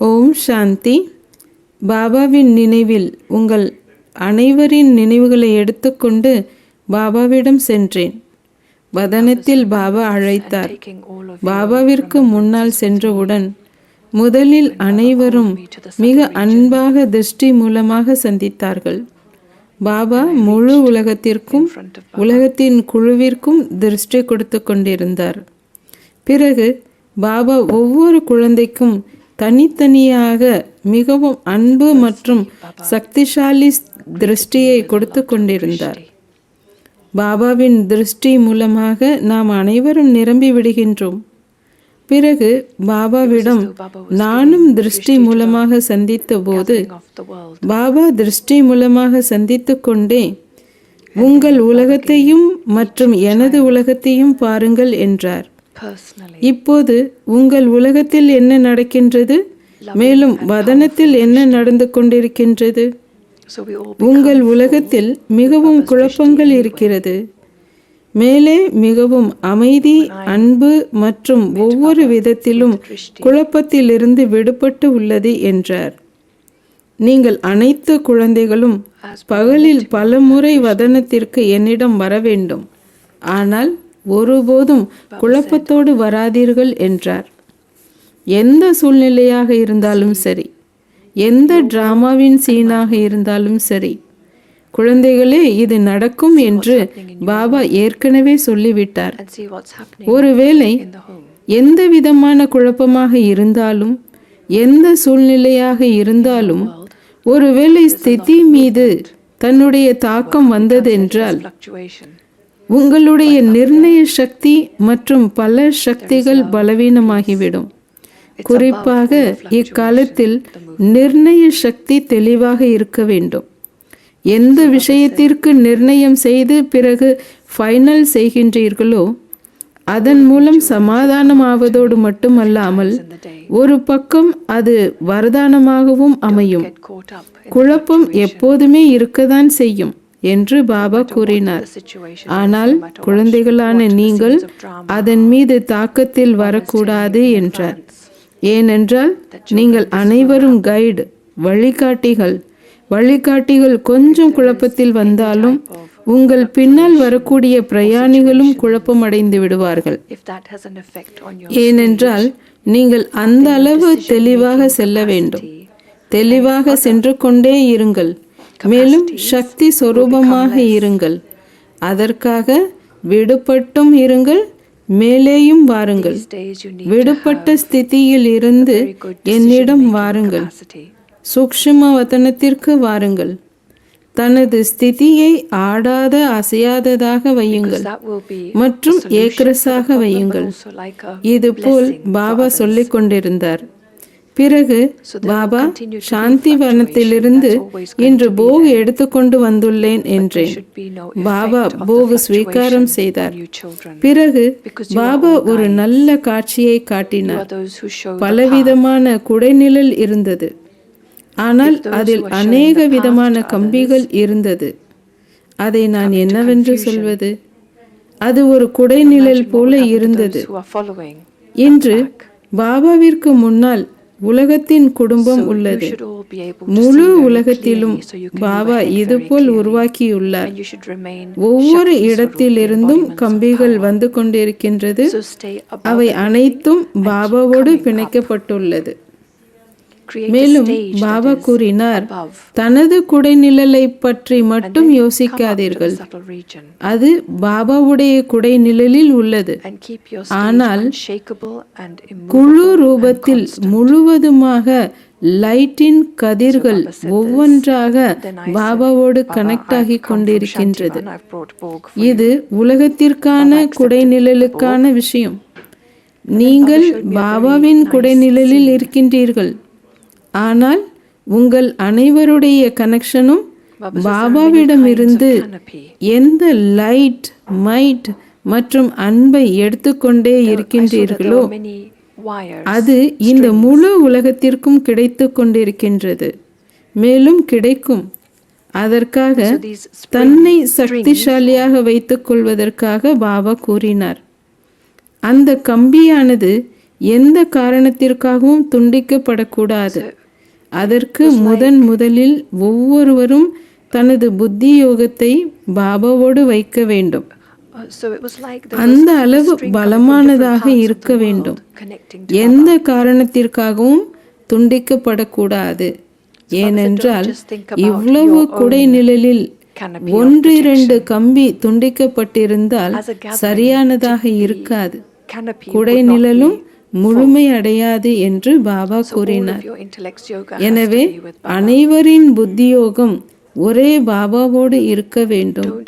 ஓம் சாந்தி. பாபாவின் நினைவில் உங்கள் அனைவரின் நினைவுகளை எடுத்துக்கொண்டு பாபாவிடம் சென்றேன். வதனத்தில் பாபா அழைத்தார். பாபாவிற்கு முன்னால் சென்றவுடன் முதலில் அனைவரும் மிக அன்பாக திருஷ்டி மூலமாக சந்தித்தார்கள். பாபா முழு உலகத்திற்கும் உலகத்தின் குழுவிற்கும் திருஷ்டி கொடுத்து கொண்டிருந்தார். பிறகு பாபா ஒவ்வொரு குழந்தைக்கும் தனித்தனியாக மிகவும் அன்பு மற்றும் சக்திசாலி திருஷ்டியை கொடுத்து கொண்டிருந்தார் பாபாவின் திருஷ்டி மூலமாக நாம் அனைவரும் நிரம்பி விடுகின்றோம் பிறகு பாபாவிடம் நானும் திருஷ்டி மூலமாக சந்தித்த போது பாபா திருஷ்டி மூலமாக சந்தித்து கொண்டே உங்கள் உலகத்தையும் மற்றும் எனது உலகத்தையும் பாருங்கள் என்றார். இப்போது உங்கள் உலகத்தில் என்ன நடக்கின்றது? மேலும் வதனத்தில் என்ன நடந்து கொண்டிருக்கின்றது? உங்கள் உலகத்தில் மிகவும் குழப்பங்கள் இருக்கிறது. மேலே மிகவும் அமைதி அன்பு மற்றும் ஒவ்வொரு விதத்திலும் குழப்பத்திலிருந்து விடுபட்டு உள்ளது என்றார். நீங்கள் அனைத்து குழந்தைகளும் பகலில் பலமுறை வதனத்திற்கு என்னிடம் வர வேண்டும். ஆனால் ஒருபோதும் குழப்பத்தோடு வராதீர்கள் என்றார் எந்த சூழ்நிலையாக இருந்தாலும் சரி எந்த டிராமாவின் சீனாக இருந்தாலும் சரி குழந்தைகளே இது நடக்கும் என்று பாபா ஏற்கனவே சொல்லிவிட்டார் ஒருவேளை. எந்த விதமான குழப்பமாக இருந்தாலும் எந்த சூழ்நிலையாக இருந்தாலும் ஒருவேளை ஸ்திதி மீது தன்னுடைய தாக்கம் வந்ததென்றால். உங்களுடைய நிர்ணய சக்தி மற்றும் பல சக்திகள் பலவீனமாகிவிடும். குறிப்பாக இக்காலத்தில் நிர்ணய சக்தி தெளிவாக இருக்க வேண்டும். எந்த விஷயத்திற்கு நிர்ணயம் செய்து பிறகு ஃபைனல் செய்கின்றீர்களோ அதன் மூலம் சமாதானம் ஆவதோடு மட்டுமல்லாமல் ஒரு பக்கம் அது வரதானமாகவும் அமையும். குழப்பம் எப்போதுமே இருக்கதான் செய்யும். என்று பாபா கூறினார். ஆனால் குழந்தைகளான நீங்கள் அதன் மீது தாக்கத்தில் வரக்கூடாது என்றார். ஏனென்றால் நீங்கள் அனைவரும் கைடு வழிகாட்டிகள். வழிகாட்டிகள் கொஞ்சம் குழப்பத்தில் வந்தாலும் உங்கள் பின்னால் வரக்கூடிய பிரயாணிகளும் குழப்பமடைந்து விடுவார்கள். ஏனென்றால் நீங்கள் அந்த அளவு தெளிவாக செல்ல வேண்டும். தெளிவாக சென்று கொண்டே இருங்கள். மேலும் சக்தி சொரூபமாக இருங்கள். அதற்காக விடுபட்டும் இருங்கள் மேலேயும் வாருங்கள். விடுபட்ட ஸ்திதியில் இருந்து என்னிடம் வாருங்கள். சூக்ஷ்ம வதனத்திற்கு வாருங்கள். தனது ஸ்திதியை ஆடாத அசையாததாக வையுங்கள். மற்றும் ஏக்ரஸாக வையுங்கள். இதுபோல் பாபா சொல்லிக் கொண்டிருந்தார் பிறகு பாபா சாந்தி வனத்திலிருந்து இன்று போக் எடுத்துக்கொண்டு வந்துள்ளேன் என்றேன். பாபா போகு ஸ்வீகாரம் செய்தார். பிறகு பாபா ஒரு நல்ல காட்சியை காட்டினார். பலவிதமான குடைநிழல் இருந்தது. ஆனால் அதில் அநேக விதமான கம்பிகள் இருந்தது. அதை நான் என்னவென்று சொல்வது? அது ஒரு குடைநிழல் போல இருந்தது. இன்று பாபாவிற்கு முன்னால் உலகத்தின் குடும்பம் உள்ளது. முழு உலகத்திலும் பாபா இதுபோல் உருவாக்கியுள்ளார். ஒவ்வொரு இடத்திலிருந்தும் கம்பிகள் வந்து கொண்டிருக்கின்றது. அவை அனைத்தும் பாபாவோடு பிணைக்கப்பட்டுள்ளது. மேலும் பாபா கூறினார் தனது குடைநிழலை பற்றி மட்டும் யோசிக்காதீர்கள். அது பாபாவுடைய குடைநிழலில் உள்ளது. Immovable குழு ரூபத்தில் முழுவதுமாக லைட்டின் கதிர்கள் ஒவ்வொன்றாக பாபாவோடு கனெக்ட் ஆகி கொண்டிருக்கின்றது. இது உலகத்திற்கான குடைநிழலுக்கான விஷயம். நீங்கள் பாபாவின் குடைநிழலில் இருக்கின்றீர்கள். ஆனால் உங்கள் அனைவருடைய கனெக்ஷனும் பாபாவிடமிருந்து canopy. எந்த லைட் மைட் மற்றும் அன்பை எடுத்துக்கொண்டே இருக்கின்றீர்களோ many wires அது இந்த முழு உலகத்திற்கும் கிடைத்து கொண்டிருக்கின்றது. மேலும் கிடைக்கும். அதற்காக தன்னை சக்திசாலியாக வைத்துக் கொள்வதற்காக பாபா கூறினார். அந்த கம்பியானது எந்த காரணத்திற்காகவும் துண்டிக்கப்படக்கூடாது. அதற்கு முதன் முதலில் ஒவ்வொருவரும் தனது புத்தி யோகத்தை பாபாவோடு வைக்க வேண்டும். Uh, அந்த அளவு பலமானதாக இருக்க வேண்டும். எந்த காரணத்திற்காகவும் துண்டிக்கப்படக்கூடாது. ஏனென்றால் இவ்வளவு குடை நிழலில் ஒன்று இரண்டு கம்பி துண்டிக்கப்பட்டிருந்தால் சரியானதாக இருக்காது. குடை நிழலும் முழுமை அடையாது என்று பாபா கூறினார். எனவே. அனைவரின் புத்தியோகம் ஒரே பாபாவோடு இருக்க வேண்டும்.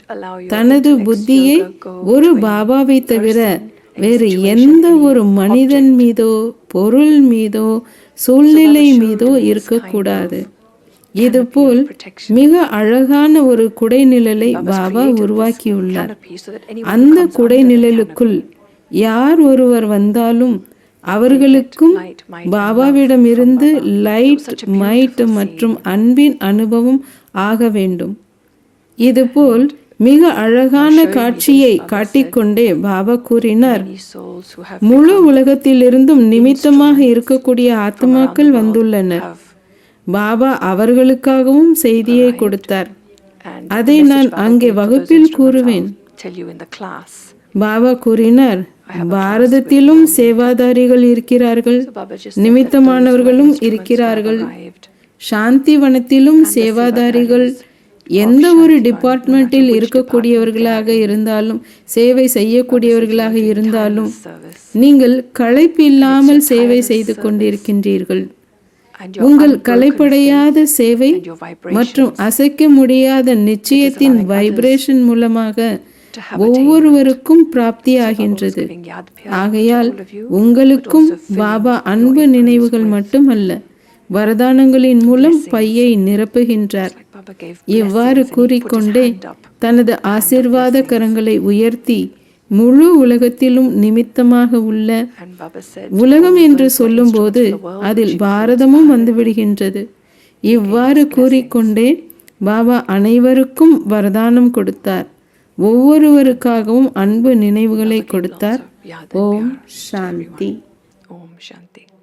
தனது புத்தியை ஒரு பாபாவை தவிர வேறு எந்த ஒரு மனிதன் மீதோ பொருள் மீதோ சூழ்நிலை மீதோ இருக்கக்கூடாது. இதுபோல். மிக அழகான ஒரு குடைநிழலை பாபா உருவாக்கியுள்ளார். அந்த குடைநிழலுக்குள் யார் ஒருவர் வந்தாலும் அவர்களுக்கும் பாபாவிடமிருந்து லைட் மைட் மற்றும் அன்பின் அனுபவம் ஆக வேண்டும். இதுபோல் மிக அழகான காட்சியை காட்டிக்கொண்டே பாபா கூறினார். முழு உலகத்திலிருந்தும் நிமித்தமாக இருக்கக்கூடிய ஆத்மாக்கள் வந்துள்ளனர் பாபா அவர்களுக்காகவும் செய்தியை கொடுத்தார். அதை நான் அங்கே வகுப்பில் கூறுவேன். பாபா கூறினார் பாரதத்திலும் சேவாதாரிகள் இருக்கிறார்கள். நிமித்தமானவர்களும் இருக்கிறார்கள். சாந்தி வனத்திலும் சேவாதாரிகள் எந்த ஒரு டிபார்ட்மெண்ட்டில் இருக்கக்கூடியவர்களாக இருந்தாலும் சேவை செய்யக்கூடியவர்களாக இருந்தாலும் நீங்கள் களைப்பில்லாமல் சேவை செய்து கொண்டிருக்கின்றீர்கள். உங்கள் களைப்படையாத சேவை மற்றும் அசைக்க முடியாத நிச்சயத்தின் வைப்ரேஷன் மூலமாக ஒவ்வொருவருக்கும் yad pyar ஆகையால் உங்களுக்கும் பாபா அன்பு நினைவுகள் மட்டுமல்ல வரதானங்களின் மூலம் பையை நிரப்புகின்றார். His கூறிக்கொண்டே தனது ஆசிர்வாத கரங்களை உயர்த்தி முழு உலகத்திலும் நிமித்தமாக உள்ள உலகம் என்று சொல்லும்போது அதில் பாரதமும் வந்துவிடுகின்றது. இவ்வாறு கூறிக்கொண்டே பாபா அனைவருக்கும் வரதானம் கொடுத்தார். ஒவ்வொருவருக்காகவும் அன்பு நினைவுகளை கொடுத்தார். ஓம் சாந்தி. Om Shanti